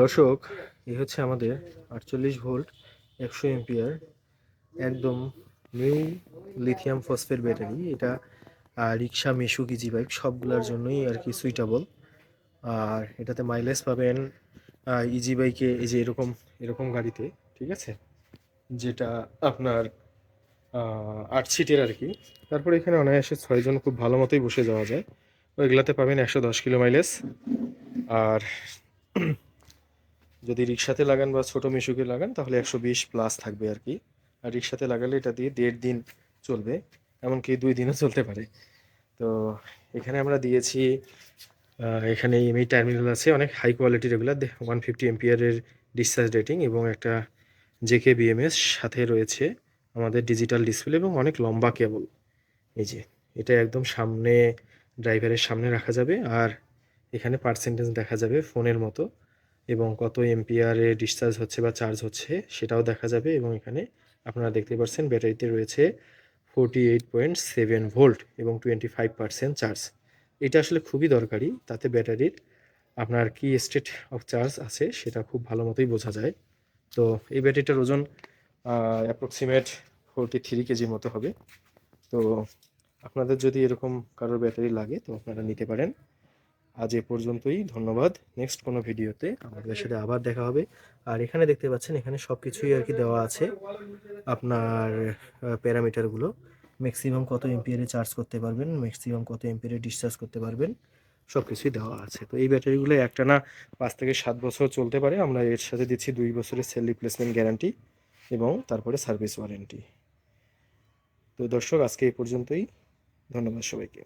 দর্শক এই হচ্ছে আমাদের আটচল্লিশ ভোল্ট একশো এমপিয়ার একদম নিউ লিথিয়াম ফসফেট ব্যাটারি। এটা রিক্সা মিশুক ইজি বাইক সবগুলোর জন্যই আর কি সুইটেবল আর এটাতে মাইলেজ পাবেন ইজি বাইকে এই যে এরকম এরকম গাড়িতে, ঠিক আছে? যেটা আপনার আট সিটের আর কি। তারপরে এখানে অনায়াসে ছয়জন খুব ভালো মতোই বসে যাওয়া যায়। ওইগুলাতে পাবেন একশো দশ কিলো মাইলেজ আর যদি রিক্সাতে লাগান বা ছোটো মিশুকে লাগান, তাহলে একশো বিশ প্লাস থাকবে আর কি। আর রিক্সাতে লাগালে এটা দিয়ে দেড় দিন চলবে, এমনকি দুই দিনও চলতে পারে। তো এখানে আমরা দিয়েছি এখানে এমই টার্মিনাল আছে, অনেক হাই কোয়ালিটির এগুলো ওয়ান ফিফটি এমপিয়ারের ডিসচার্জ রেটিং এবং একটা জেকে বিএমএস সাথে রয়েছে আমাদের ডিজিটাল ডিসপ্লে এবং অনেক লম্বা কেবল এই যে, এটা একদম সামনে ড্রাইভারের সামনে রাখা যাবে, আর এখানে পার্সেন্টেজ দেখা যাবে ফোনের মতো। এবং কত এমপিআরে ডিসচার্জ হচ্ছে বা চার্জ হচ্ছে সেটাও দেখা যাবে এবং এখানে আপনারা দেখতে পাচ্ছেন ব্যাটারিতে রয়েছে forty eight point seven volt এবং টোয়েন্টি ফাইভ পার্সেন্ট চার্জ এটা আসলে খুবই দরকারি, তাতে ব্যাটারির আপনার কি স্টেট অফ চার্জ আছে সেটা খুব ভালো মতোই বোঝা যায়। তো এই ব্যাটারিটার ওজন অ্যাপ্রক্সিমেট ফোরটি থ্রি কেজির মতো হবে। তো আপনাদের যদি এরকম কারোর ব্যাটারি লাগে তো আপনারা নিতে পারেন। আজ এ পর্যন্তই, ধন্যবাদ। নেক্সট কোনো ভিডিওতে আমাদের সাথে আবার দেখা হবে। আর এখানে দেখতে পাচ্ছেন, এখানে সব কিছুই আর কি দেওয়া আছে। আপনার প্যারামিটারগুলো। ম্যাক্সিমাম কত এমপিয়ারে চার্জ করতে পারবেন ম্যাক্সিমাম কত এমপিয়ারে ডিসচার্জ করতে পারবেন সব কিছুই দেওয়া আছে। তো এই ব্যাটারিগুলো একটানা পাঁচ থেকে সাত বছর চলতে পারে। আমরা এর সাথে দিচ্ছি দুই বছরের সেল রিপ্লেসমেন্ট গ্যারান্টি এবং তারপরে সার্ভিস ওয়ারেন্টি তো দর্শক, আজকে এই পর্যন্তই। ধন্যবাদ সবাইকে।